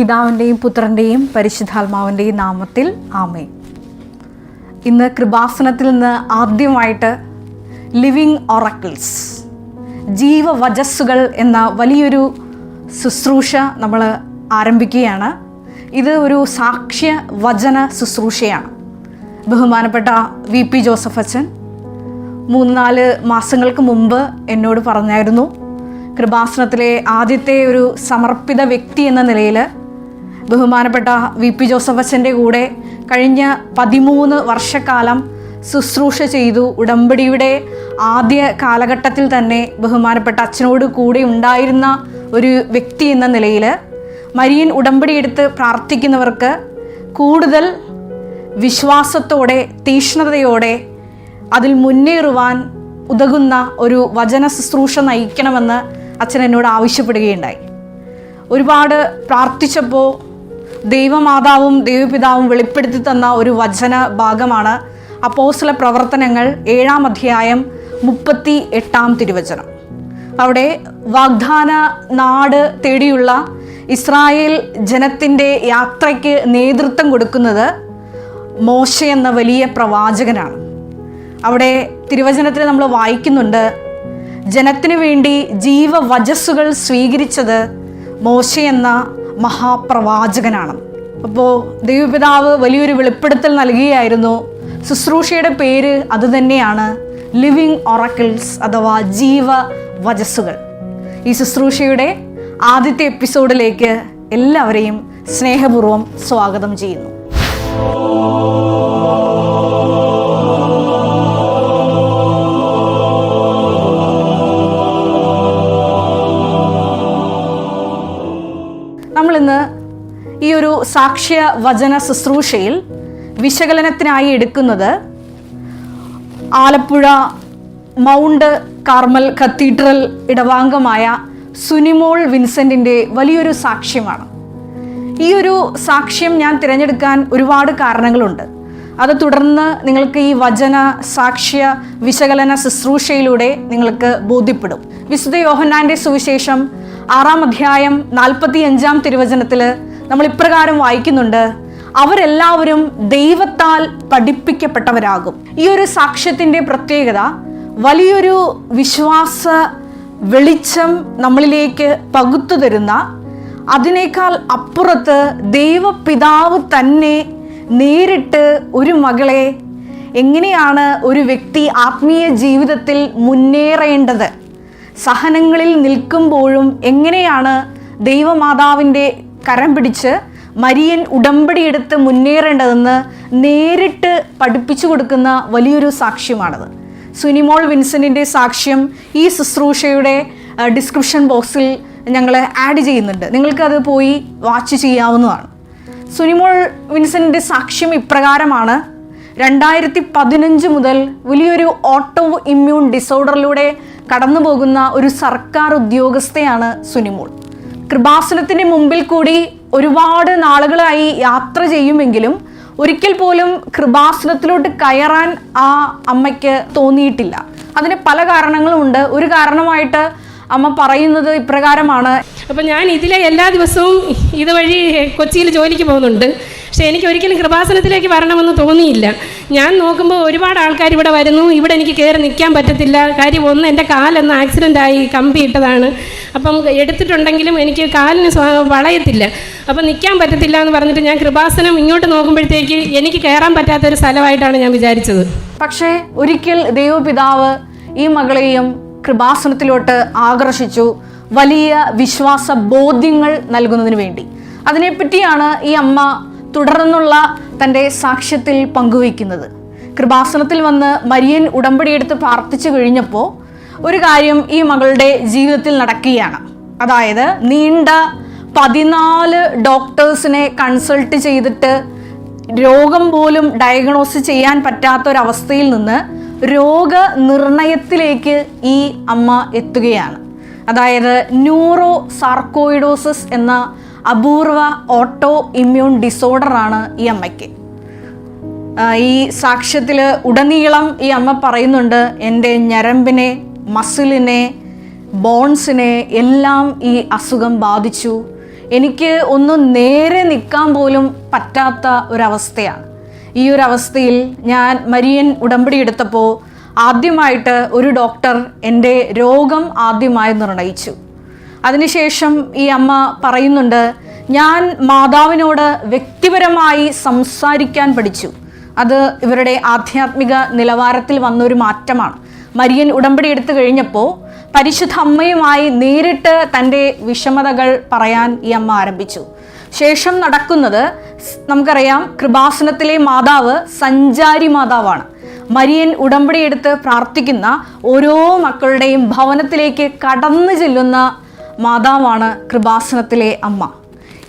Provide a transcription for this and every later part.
പിതാവിന്റെയും പുത്രന്റെയും പരിശുദ്ധാത്മാവിന്റെയും നാമത്തിൽ ആമേ ഇന്ന് കൃപാസനത്തിൽ നിന്ന് ആദ്യമായിട്ട് ലിവിങ് ഒറക്കിൾസ് ജീവവചസ്സുകൾ എന്ന വലിയൊരു ശുശ്രൂഷ നമ്മൾ ആരംഭിക്കുകയാണ്. ഇത് ഒരു സാക്ഷ്യ വചന ശുശ്രൂഷയാണ്. ബഹുമാനപ്പെട്ട വി പി ജോസഫ് അച്ഛൻ മൂന്ന് നാല് മാസങ്ങൾക്ക് മുമ്പ് എന്നോട് പറഞ്ഞായിരുന്നു കൃപാസനത്തിലെ ആദ്യത്തെ ഒരു സമർപ്പിത വ്യക്തി എന്ന നിലയിൽ ബഹുമാനപ്പെട്ട വി പി ജോസഫ് അച്ഛന്റെ കൂടെ കഴിഞ്ഞ പതിമൂന്ന് വർഷക്കാലം ശുശ്രൂഷ ചെയ്തു. ഉടമ്പടിയുടെ ആദ്യ കാലഘട്ടത്തിൽ തന്നെ ബഹുമാനപ്പെട്ട അച്ഛനോട് കൂടെ ഉണ്ടായിരുന്ന ഒരു വ്യക്തി എന്ന നിലയിൽ മരിയൻ ഉടമ്പടി എടുത്ത് പ്രാർത്ഥിക്കുന്നവർക്ക് കൂടുതൽ വിശ്വാസത്തോടെ തീഷ്ണതയോടെ അതിൽ മുന്നേറുവാൻ ഉതകുന്ന ഒരു വചന ശുശ്രൂഷ നയിക്കണമെന്ന് അച്ഛൻ എന്നോട് ആവശ്യപ്പെടുകയുണ്ടായി. ഒരുപാട് പ്രാർത്ഥിച്ചപ്പോൾ ദൈവമാതാവും ദൈവപിതാവും വെളിപ്പെടുത്തി തന്ന ഒരു വചന ഭാഗമാണ് അപ്പോസ്ല പ്രവർത്തനങ്ങൾ ഏഴാം അധ്യായം മുപ്പത്തി എട്ടാം തിരുവചനം. അവിടെ വാഗ്ദാന നാട് തേടിയുള്ള ഇസ്രായേൽ ജനത്തിന്റെ യാത്രയ്ക്ക് നേതൃത്വം കൊടുക്കുന്നത് മോശ എന്ന വലിയ പ്രവാചകനാണ്. അവിടെ തിരുവചനത്തിൽ നമ്മൾ വായിക്കുന്നുണ്ട് ജനത്തിനു വേണ്ടി ജീവവചസ്സുകൾ സ്വീകരിച്ചത് മോശ എന്ന മഹാപ്രവാചകനാണ്. അപ്പോൾ ദൈവപിതാവ് വലിയൊരു വെളിപ്പെടുത്തൽ നൽകുകയായിരുന്നു ശുശ്രൂഷയുടെ പേര് അതുതന്നെയാണ് ലിവിങ് ഒറക്കിൾസ് അഥവാ ജീവ വജസ്സുകൾ ഈ ശുശ്രൂഷയുടെ ആദ്യത്തെ എപ്പിസോഡിലേക്ക് എല്ലാവരെയും സ്നേഹപൂർവം സ്വാഗതം ചെയ്യുന്നു. സാക്ഷ്യ വചന ശുശ്രൂഷയിൽ വിശകലനത്തിനായി എടുക്കുന്നത് ആലപ്പുഴ മൗണ്ട് കാർമൽ കത്തീഡ്രൽ ഇടവാംഗമായ സുനിമോൾ വിൻസെന്റിന്റെ വലിയൊരു സാക്ഷ്യമാണ്. ഈ ഒരു സാക്ഷ്യം ഞാൻ തിരഞ്ഞെടുക്കാൻ ഒരുപാട് കാരണങ്ങളുണ്ട്. അത് തുടർന്ന് നിങ്ങൾക്ക് ഈ വചന സാക്ഷ്യ വിശകലന ശുശ്രൂഷയിലൂടെ നിങ്ങൾക്ക് ബോധ്യപ്പെടും. വിശുദ്ധ യോഹന്നാന്റെ സുവിശേഷം ആറാം അധ്യായം നാൽപ്പത്തി അഞ്ചാം തിരുവചനത്തിൽ നമ്മൾ ഇപ്രകാരം വായിക്കുന്നുണ്ട് അവരെല്ലാവരും ദൈവത്താൽ പഠിപ്പിക്കപ്പെട്ടവരാകും. ഈ ഒരു സാക്ഷ്യത്തിന്റെ പ്രത്യേകത വലിയൊരു വിശ്വാസ വെളിച്ചം നമ്മളിലേക്ക് പകുത്തു തരുന്ന അതിനേക്കാൾ അപ്പുറത്ത് ദൈവപിതാവ് തന്നെ നേരിട്ട് ഒരു മകളെ എങ്ങനെയാണ് ഒരു വ്യക്തി ആത്മീയ ജീവിതത്തിൽ മുന്നേറേണ്ടത്? സഹനങ്ങളിൽ നിൽക്കുമ്പോഴും എങ്ങനെയാണ് ദൈവമാതാവിന്റെ കരം പിടിച്ച് മരിയൻ ഉടമ്പടിയെടുത്ത് മുന്നേറേണ്ടതെന്ന് നേരിട്ട് പഠിപ്പിച്ചു കൊടുക്കുന്ന വലിയൊരു സാക്ഷ്യമാണത്. സുനിമോൾ വിൻസെന്റിന്റെ സാക്ഷ്യം ഈ ശുശ്രൂഷയുടെ ഡിസ്ക്രിപ്ഷൻ ബോക്സിൽ ഞങ്ങൾ ആഡ് ചെയ്യുന്നുണ്ട്. നിങ്ങൾക്കത് പോയി വാച്ച് ചെയ്യാവുന്നതാണ്. സുനിമോൾ വിൻസെന്റിന്റെ സാക്ഷ്യം ഇപ്രകാരമാണ്. രണ്ടായിരത്തി പതിനഞ്ച് മുതൽ വലിയൊരു ഓട്ടോ ഇമ്മ്യൂൺ ഡിസോർഡറിലൂടെ കടന്നു പോകുന്ന ഒരു സർക്കാർ ഉദ്യോഗസ്ഥയാണ് സുനിമോൾ. കൃപാസനത്തിന് മുമ്പിൽ കൂടി ഒരുപാട് നാളുകളായി യാത്ര ചെയ്യുമെങ്കിലും ഒരിക്കൽ പോലും കൃപാസനത്തിലോട്ട് കയറാൻ ആ അമ്മയ്ക്ക് തോന്നിയിട്ടില്ല. അതിന് പല കാരണങ്ങളുമുണ്ട് ഒരു കാരണമായിട്ട് അമ്മ പറയുന്നത് ഇപ്രകാരമാണ്. അപ്പം ഞാൻ ഇതിലെ എല്ലാ ദിവസവും ഇതുവഴി കൊച്ചിയിൽ ജോലിക്ക് പോകുന്നുണ്ട്. പക്ഷേ എനിക്ക് ഒരിക്കലും കൃപാസനത്തിലേക്ക് വരണമെന്ന് തോന്നിയില്ല. ഞാൻ നോക്കുമ്പോൾ ഒരുപാട് ആൾക്കാർ ഇവിടെ വരുന്നു. ഇവിടെ എനിക്ക് കയറി നിൽക്കാൻ പറ്റത്തില്ല. കാര്യം ഒന്ന് എന്റെ കാലൊന്ന് ആക്സിഡന്റ് ആയി കമ്പി ഇട്ടതാണ്. അപ്പം എടുത്തിട്ടുണ്ടെങ്കിലും എനിക്ക് കാലിന് വളയത്തില്ല. അപ്പം നിൽക്കാൻ പറ്റത്തില്ല എന്ന് പറഞ്ഞിട്ട് ഞാൻ കൃപാസനം ഇങ്ങോട്ട് നോക്കുമ്പോഴത്തേക്ക് എനിക്ക് കയറാൻ പറ്റാത്തൊരു സ്ഥലമായിട്ടാണ് ഞാൻ വിചാരിച്ചത്. പക്ഷേ ഒരിക്കൽ ദൈവപിതാവ് ഈ മകളെയും കൃപാസനത്തിലോട്ട് ആകർഷിച്ചു. വലിയ വിശ്വാസ ബോധ്യങ്ങൾ നൽകുന്നതിന് വേണ്ടി. അതിനെപ്പറ്റിയാണ് ഈ അമ്മ തുടർന്നുള്ള തന്റെ സാക്ഷ്യത്തിൽ പങ്കുവയ്ക്കുന്നത്. കൃപാസനത്തിൽ വന്ന് മരിയൻ ഉടമ്പടിയെടുത്ത് പ്രാർത്ഥിച്ചു കഴിഞ്ഞപ്പോൾ ഒരു കാര്യം ഈ മകളുടെ ജീവിതത്തിൽ നടക്കുകയാണ്. അതായത് നീണ്ട പതിനാല് ഡോക്ടേഴ്സിനെ കൺസൾട്ട് ചെയ്തിട്ട് രോഗം പോലും ഡയഗ്നോസ് ചെയ്യാൻ പറ്റാത്ത ഒരവസ്ഥയിൽ നിന്ന് രോഗനിർണയത്തിലേക്ക് ഈ അമ്മ എത്തുകയാണ്. അതായത് ന്യൂറോ സാർക്കോയിഡോസിസ് എന്ന അപൂർവ ഓട്ടോ ഇമ്മ്യൂൺ ഡിസോർഡറാണ് ഈ അമ്മയ്ക്ക്. ഈ സാക്ഷ്യത്തിൽ ഉടനീളം ഈ അമ്മ പറയുന്നുണ്ട് എന്റെ ഞരമ്പിനെ മസിലിനെ ബോൺസിനെ എല്ലാം ഈ അസുഖം ബാധിച്ചു. എനിക്ക് ഒന്ന് നേരെ നിൽക്കാൻ പോലും പറ്റാത്ത ഒരവസ്ഥയാണ്. ഈ ഒരു അവസ്ഥയിൽ ഞാൻ മരിയൻ ഉടമ്പടി എടുത്തപ്പോൾ ആദ്യമായിട്ട് ഒരു ഡോക്ടർ എന്റെ രോഗം ആദ്യമായി നിർണയിച്ചു. അതിനുശേഷം ഈ അമ്മ പറയുന്നുണ്ട് ഞാൻ മാതാവിനോട് വ്യക്തിപരമായി സംസാരിക്കാൻ പഠിച്ചു. അത് ഇവരുടെ ആധ്യാത്മിക നിലവാരത്തിൽ വന്നൊരു മാറ്റമാണ്. മരിയൻ ഉടമ്പടി എടുത്തു കഴിഞ്ഞപ്പോൾ പരിശുദ്ധ അമ്മയുമായി നേരിട്ട് തന്റെ വിഷമതകൾ പറയാൻ ഈ അമ്മ ആരംഭിച്ചു. ശേഷം നടക്കുന്നത് നമുക്കറിയാം കൃപാസനത്തിലെ മാതാവ് സഞ്ചാരി മാതാവാണ്. മരിയൻ ഉടമ്പടി എടുത്ത് പ്രാർത്ഥിക്കുന്ന ഓരോ മക്കളുടെയും ഭവനത്തിലേക്ക് കടന്നു ചെല്ലുന്ന മാതാവാണ് കൃപാസനത്തിലെ അമ്മ.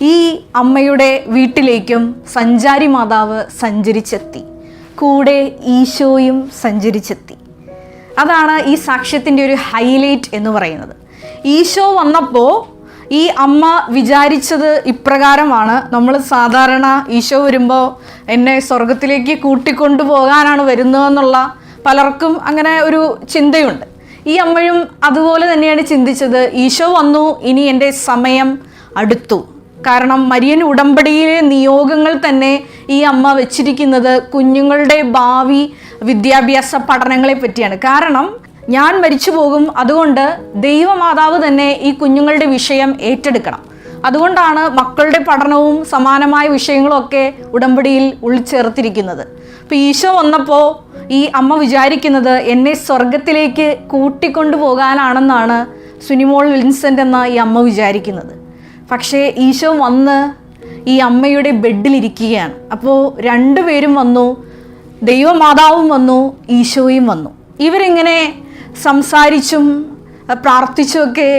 ഈ അമ്മയുടെ വീട്ടിലേക്കും സഞ്ചാരി മാതാവ് സഞ്ചരിച്ചെത്തി. കൂടെ ഈശോയും സഞ്ചരിച്ചെത്തി. അതാണ് ഈ സാക്ഷ്യത്തിന്റെ ഒരു ഹൈലൈറ്റ് എന്ന് പറയുന്നത്. ഈശോ വന്നപ്പോൾ ഈ അമ്മ വിചാരിച്ചത് ഇപ്രകാരമാണ്. നമ്മൾ സാധാരണ ഈശോ വരുമ്പോൾ എന്നെ സ്വർഗത്തിലേക്ക് കൂട്ടിക്കൊണ്ടു പോകാനാണ് വരുന്നതെന്നുള്ള പലർക്കും അങ്ങനെ ഒരു ചിന്തയുണ്ട്. ഈ അമ്മയും അതുപോലെ തന്നെയാണ് ചിന്തിച്ചത് ഈശോ വന്നു ഇനി എന്റെ സമയം അടുത്തു. കാരണം മരിയൻ ഉടമ്പടിയിലെ നിയോഗങ്ങൾ തന്നെ ഈ അമ്മ വെച്ചിരിക്കുന്നത് കുഞ്ഞുങ്ങളുടെ ഭാവി വിദ്യാഭ്യാസ പഠനങ്ങളെ പറ്റിയാണ്. കാരണം ഞാൻ മരിച്ചു പോകും അതുകൊണ്ട് ദൈവമാതാവ് തന്നെ ഈ കുഞ്ഞുങ്ങളുടെ വിഷയം ഏറ്റെടുക്കണം. അതുകൊണ്ടാണ് മക്കളുടെ പഠനവും സമാനമായ വിഷയങ്ങളും ഒക്കെ ഉടമ്പടിയിൽ ഉൾച്ചേർത്തിരിക്കുന്നത്. അപ്പോൾ ഈശോ വന്നപ്പോൾ ഈ അമ്മ വിചാരിക്കുന്നത് എന്നെ സ്വർഗത്തിലേക്ക് കൂട്ടിക്കൊണ്ടു പോകാനാണെന്നാണ് സുനിമോൾ വിൻസെന്റ് എന്ന ഈ അമ്മ വിചാരിക്കുന്നത്. പക്ഷേ ഈശോ വന്ന് ഈ അമ്മയുടെ ബെഡിലിരിക്കുകയാണ്. അപ്പോൾ രണ്ടുപേരും വന്നു ദൈവമാതാവും വന്നു ഈശോയും വന്നു. ഇവരിങ്ങനെ സംസാരിച്ചും പ്രാർത്ഥിച്ചുമൊക്കെ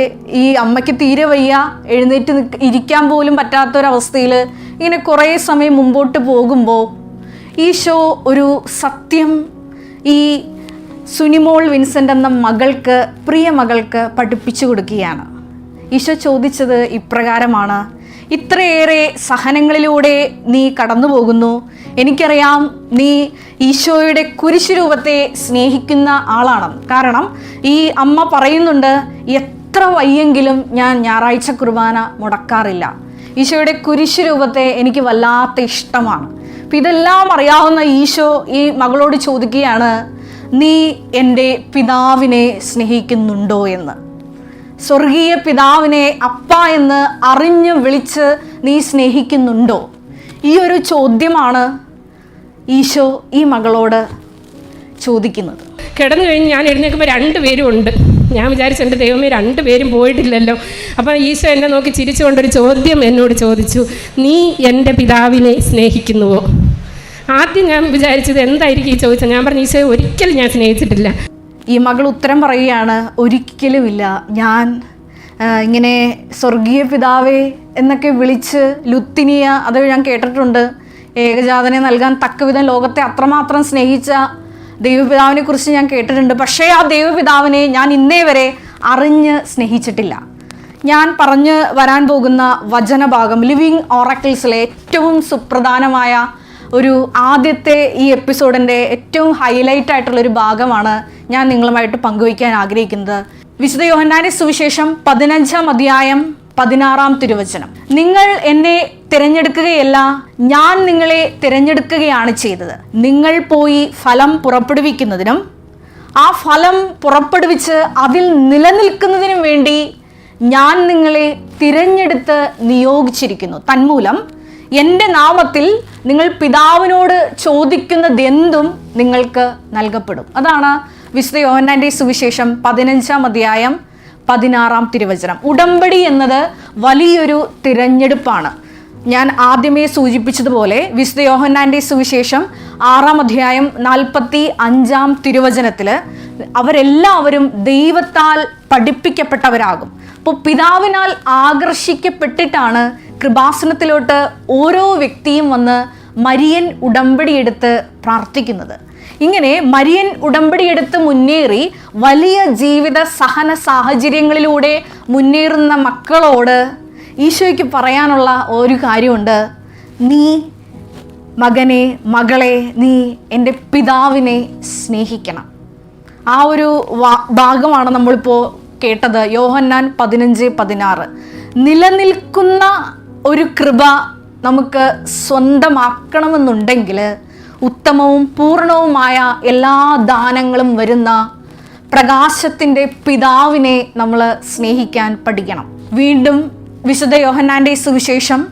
ഈ അമ്മയ്ക്ക് തീരെ വയ്യ എഴുന്നേറ്റ് ഇരിക്കാൻ പോലും പറ്റാത്തൊരവസ്ഥയിൽ ഇങ്ങനെ കുറേ സമയം മുമ്പോട്ട് പോകുമ്പോൾ ഈശോ ഒരു സത്യം. ഈ സുനിമോൾ വിൻസെന്റ് എന്ന മകൾക്ക് പ്രിയ മകൾക്ക് പഠിപ്പിച്ചു കൊടുക്കുകയാണ്. ഈശോ ചോദിച്ചത് ഇപ്രകാരമാണ് ഇത്രയേറെ സഹനങ്ങളിലൂടെ നീ കടന്നു പോകുന്നു എനിക്കറിയാം നീ ഈശോയുടെ കുരിശ് രൂപത്തെ സ്നേഹിക്കുന്ന ആളാണെന്ന് കാരണം ഈ അമ്മ പറയുന്നുണ്ട് എത്ര വയ്യെങ്കിലും ഞാൻ ഞായറാഴ്ച കുർബാന മുടക്കാറില്ല. ഈശോയുടെ കുരിശ് രൂപത്തെ എനിക്ക് വല്ലാത്ത ഇഷ്ടമാണ്. അപ്പം ഇതെല്ലാം അറിയാവുന്ന ഈശോ ഈ മകളോട് ചോദിക്കുകയാണ് നീ എന്റെ പിതാവിനെ സ്നേഹിക്കുന്നുണ്ടോ എന്ന്? സ്വർഗീയ പിതാവിനെ അപ്പ എന്ന് അറിഞ്ഞു വിളിച്ച് നീ സ്നേഹിക്കുന്നുണ്ടോ? ഈ ഒരു ചോദ്യമാണ് ഈശോ ഈ മകളോട് ചോദിക്കുന്നത്. കിടന്നു കഴിഞ്ഞ് ഞാൻ എഴുന്നേൽക്കുമ്പോൾ രണ്ട് പേരും ഉണ്ട്. ഞാൻ വിചാരിച്ചു എന്റെ ദൈവമേ രണ്ട് പേരും പോയിട്ടില്ലല്ലോ. അപ്പം ഈശോ എന്നെ നോക്കി ചിരിച്ചുകൊണ്ടൊരു ചോദ്യം എന്നോട് ചോദിച്ചു നീ എന്റെ പിതാവിനെ സ്നേഹിക്കുന്നുവോ? ആദ്യം ഞാൻ വിചാരിച്ചത് എന്തായിരിക്കും ഈ ചോദിച്ചത്? ഞാൻ പറഞ്ഞു ഈശോയെ ഒരിക്കലും ഞാൻ സ്നേഹിച്ചിട്ടില്ല. ഈ മകൾ ഉത്തരം പറയുകയാണ് ഒരിക്കലുമില്ല. ഞാൻ ഇങ്ങനെ സ്വർഗീയ പിതാവേ എന്നൊക്കെ വിളിച്ച് ലുത്തിനിയ അത് ഞാൻ കേട്ടിട്ടുണ്ട് ഏകജാതനെ നൽകാൻ തക്കവിധം ലോകത്തെ അത്രമാത്രം സ്നേഹിച്ച ദൈവപിതാവിനെ കുറിച്ച് ഞാൻ കേട്ടിട്ടുണ്ട്. പക്ഷേ ആ ദൈവപിതാവിനെ ഞാൻ ഇന്നേ വരെ അറിഞ്ഞ് സ്നേഹിച്ചിട്ടില്ല. ഞാൻ പറഞ്ഞു വരാൻ പോകുന്ന വചനഭാഗം ലിവിങ് ഓറക്കിൾസിലെ ഏറ്റവും സുപ്രധാനമായ ഒരു ആദ്യത്തെ ഈ എപ്പിസോഡിന്റെ ഏറ്റവും ഹൈലൈറ്റ് ആയിട്ടുള്ള ഒരു ഭാഗമാണ് ഞാൻ നിങ്ങളുമായിട്ട് പങ്കുവയ്ക്കാൻ ആഗ്രഹിക്കുന്നത്. വിശുദ്ധ യോഹന്നാന്റെ സുവിശേഷം പതിനഞ്ചാം അധ്യായം പതിനാറാം തിരുവചനം. നിങ്ങൾ എന്നെ തിരഞ്ഞെടുക്കുകയല്ല ഞാൻ നിങ്ങളെ തിരഞ്ഞെടുക്കുകയാണ് ചെയ്തത്. നിങ്ങൾ പോയി ഫലം പുറപ്പെടുവിക്കുന്നതിനും ആ ഫലം പുറപ്പെടുവിച്ച് അതിൽ നിലനിൽക്കുന്നതിനും വേണ്ടി ഞാൻ നിങ്ങളെ തിരഞ്ഞെടുത്ത് നിയോഗിച്ചിരിക്കുന്നു. തന്മൂലം എന്റെ നാമത്തിൽ നിങ്ങൾ പിതാവിനോട് ചോദിക്കുന്നതെന്തും നിങ്ങൾക്ക് നൽകപ്പെടും. അതാണ് വിശുദ്ധ യോഹന്നാന്റെ സുവിശേഷം പതിനഞ്ചാം അധ്യായം പതിനാറാം തിരുവചനം. ഉടമ്പടി എന്നത് വലിയൊരു തിരഞ്ഞെടുപ്പാണ്. ഞാൻ ആദ്യമേ സൂചിപ്പിച്ചതുപോലെ വിശുദ്ധ യോഹന്നാന്റെ സുവിശേഷം ആറാം അധ്യായം നാൽപ്പത്തി അഞ്ചാം തിരുവചനത്തിൽ അവരെല്ലാവരും ദൈവത്താൽ പഠിപ്പിക്കപ്പെട്ടവരാകും. അപ്പോൾ പിതാവിനാൽ ആകർഷിക്കപ്പെട്ടിട്ടാണ് കൃപാസനത്തിലോട്ട് ഓരോ വ്യക്തിയും വന്ന് മരിയൻ ഉടമ്പടിയെടുത്ത് പ്രാർത്ഥിക്കുന്നത്. ഇങ്ങനെ മരിയൻ ഉടമ്പടിയെടുത്ത് മുന്നേറി വലിയ ജീവിത സഹന സാഹചര്യങ്ങളിലൂടെ മുന്നേറുന്ന മക്കളോട് ഈശോയ്ക്ക് പറയാനുള്ള ഒരു കാര്യമുണ്ട്. നീ മകനെ മകളെ നീ എന്റെ പിതാവിനെ സ്നേഹിക്കണം. ആ ഒരു ഭാഗമാണ് നമ്മളിപ്പോൾ കേട്ടത്. യോഹന്നാൻ പതിനഞ്ച് പതിനാറ്. നിലനിൽക്കുന്ന ഒരു കൃപ നമുക്ക് സ്വന്തമാക്കണമെന്നുണ്ടെങ്കിൽ ഉത്തമവും പൂർണവുമായ എല്ലാ ദാനങ്ങളും വരുന്ന പ്രകാശത്തിന്റെ പിതാവിനെ നമ്മൾ സ്നേഹിക്കാൻ പഠിക്കണം. വീണ്ടും വിശുദ്ധ യോഹന്നാന്റെ സുവിശേഷം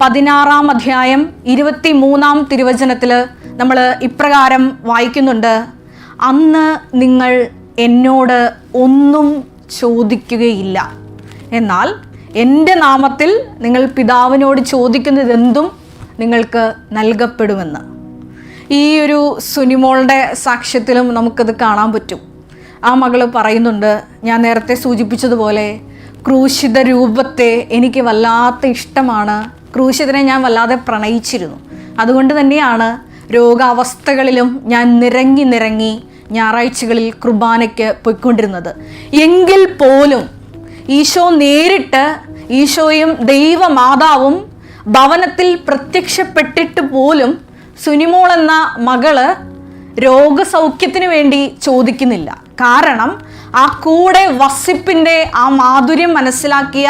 പതിനാറാം അധ്യായം ഇരുപത്തി മൂന്നാം തിരുവചനത്തിൽ നമ്മൾ ഇപ്രകാരം വായിക്കുന്നുണ്ട്. അന്ന് നിങ്ങൾ എന്നോട് ഒന്നും ചോദിക്കുകയില്ല. എന്നാൽ എന്റെ നാമത്തിൽ നിങ്ങൾ പിതാവിനോട് ചോദിക്കുന്നതെന്തും നിങ്ങൾക്ക് നൽകപ്പെടുമെന്ന്. ഈ ഒരു സുനിമോളുടെ സാക്ഷ്യത്തിലും നമുക്കത് കാണാൻ പറ്റും. ആ മകൾ പറയുന്നുണ്ട് ഞാൻ നേരത്തെ സൂചിപ്പിച്ചതുപോലെ ക്രൂശിത രൂപത്തെ എനിക്ക് വല്ലാത്ത ഇഷ്ടമാണ്. ക്രൂശിതനെ ഞാൻ വല്ലാതെ പ്രണയിച്ചിരുന്നു. അതുകൊണ്ട് തന്നെയാണ് രോഗാവസ്ഥകളിലും ഞാൻ നിരങ്ങി നിരങ്ങി ഞായറാഴ്ചകളിൽ കുർബാനയ്ക്ക് പോയിക്കൊണ്ടിരുന്നത്. എങ്കിൽ പോലും ഈശോ നേരിട്ട് ഈശോയും ദൈവമാതാവും ഭവനത്തിൽ പ്രത്യക്ഷപ്പെട്ടിട്ട് പോലും സുനിമോൾ എന്ന മകൾ രോഗസൗഖ്യത്തിന് വേണ്ടി ചോദിക്കുന്നില്ല. കാരണം ആ കൂടെ വസിപ്പിന്റെ ആ മാധുര്യം മനസ്സിലാക്കിയ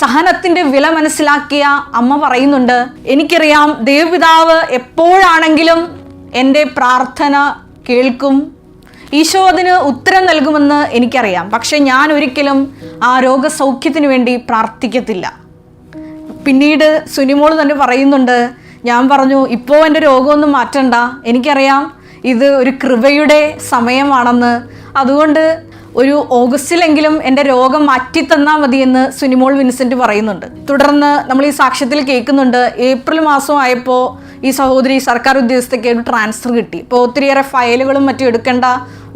സഹനത്തിന്റെ വില മനസ്സിലാക്കിയ അമ്മ പറയുന്നുണ്ട് എനിക്കറിയാം ദേവപിതാവ് എപ്പോഴാണെങ്കിലും എന്റെ പ്രാർത്ഥന കേൾക്കും. ഈശോ അതിന് ഉത്തരം നൽകുമെന്ന് എനിക്കറിയാം. പക്ഷെ ഞാൻ ഒരിക്കലും ആ രോഗസൗഖ്യത്തിന് വേണ്ടി പ്രാർത്ഥിക്കത്തില്ല. പിന്നീട് സുനിമോൾ തന്നെ പറയുന്നുണ്ട് ഞാൻ പറഞ്ഞു ഇപ്പോൾ എന്റെ രോഗമൊന്നും മാറ്റണ്ട. എനിക്കറിയാം ഇത് ഒരു കൃപയുടെ സമയമാണെന്ന്. അതുകൊണ്ട് ഒരു ഓഗസ്റ്റിലെങ്കിലും എന്റെ രോഗം മാറ്റിത്തന്നാൽ മതിയെന്ന് സുനിമോൾ വിൻസെന്റ് പറയുന്നുണ്ട്. തുടർന്ന് നമ്മൾ ഈ സാക്ഷ്യത്തിൽ കേൾക്കുന്നുണ്ട് ഏപ്രിൽ മാസം ആയപ്പോൾ ഈ സഹോദരി സർക്കാർ ഉദ്യോഗസ്ഥയ്ക്ക് ഒരു ട്രാൻസ്ഫർ കിട്ടി. ഇപ്പോൾ ഒത്തിരിയേറെ ഫയലുകളും മറ്റും എടുക്കേണ്ട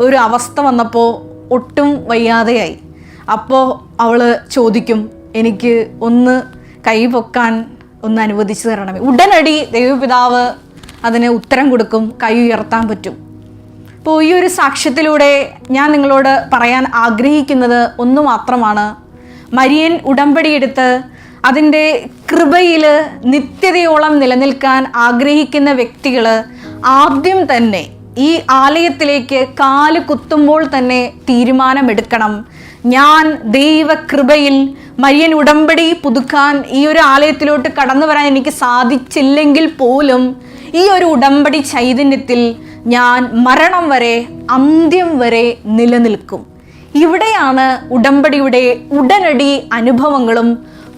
ഒരു അവസ്ഥ വന്നപ്പോൾ ഒട്ടും വയ്യാതെയായി. അപ്പോൾ അവൾ ചോദിക്കും എനിക്ക് ഒന്ന് കൈ പൊക്കാൻ ഒന്ന് അനുവദിച്ചു തരണമേ. ഉടനടി ദൈവപിതാവ് അതിന് ഉത്തരം കൊടുക്കും കൈ ഉയർത്താൻ പറ്റും. അപ്പോൾ ഈ ഒരു സാക്ഷ്യത്തിലൂടെ ഞാൻ നിങ്ങളോട് പറയാൻ ആഗ്രഹിക്കുന്നത് ഒന്ന് മാത്രമാണ്. മരിയൻ ഉടമ്പടിയെടുത്ത് അതിന്റെ കൃപയിൽ നിത്യതയോളം നിലനിൽക്കാൻ ആഗ്രഹിക്കുന്ന വ്യക്തികൾ ആദ്യം തന്നെ ഈ ആലയത്തിലേക്ക് കാൽ കുത്തുമ്പോൾ തന്നെ തീരുമാനമെടുക്കണം. ഞാൻ ദൈവകൃപയിൽ മരിയൻ ഉടമ്പടി പുതുക്കാൻ ഈ ഒരു ആലയത്തിലോട്ട് കടന്നു വരാൻ എനിക്ക് സാധിച്ചില്ലെങ്കിൽ പോലും ഈ ഒരു ഉടമ്പടി ചൈതന്യത്തിൽ ഞാൻ മരണം വരെ അന്ത്യം വരെ നിലനിൽക്കും. ഇവിടെയാണ് ഉടമ്പടിയുടെ ഉടനടി അനുഭവങ്ങളും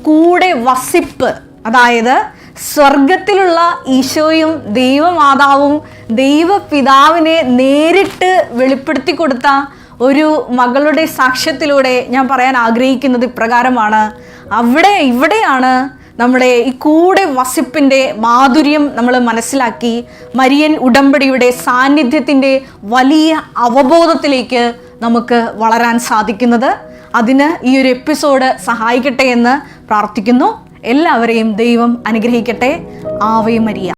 കൂടെ വസിപ്പ്. അതായത് സ്വർഗത്തിലുള്ള ഈശോയും ദൈവമാതാവും ദൈവപിതാവിനെ നേരിട്ട് വെളിപ്പെടുത്തി കൊടുത്ത ഒരു മകളുടെ സാക്ഷ്യത്തിലൂടെ ഞാൻ പറയാൻ ആഗ്രഹിക്കുന്നത് ഇപ്രകാരമാണ്. അവിടെ ഇവിടെയാണ് നമ്മുടെ ഈ കൂടെ വസിപ്പിന്റെ മാധുര്യം നമ്മൾ മനസ്സിലാക്കി. മരിയൻ ഉടമ്പടിയുടെ സാന്നിധ്യത്തിന്റെ വലിയ അവബോധത്തിലേക്ക് നമുക്ക് വളരാൻ സാധിക്കുന്നത്. അതിന് ഈ ഒരു എപ്പിസോഡ് സഹായിക്കട്ടെ എന്ന് പ്രാർത്ഥിക്കുന്നു. എല്ലാവരെയും ദൈവം അനുഗ്രഹിക്കട്ടെ. ആവേ മരിയ.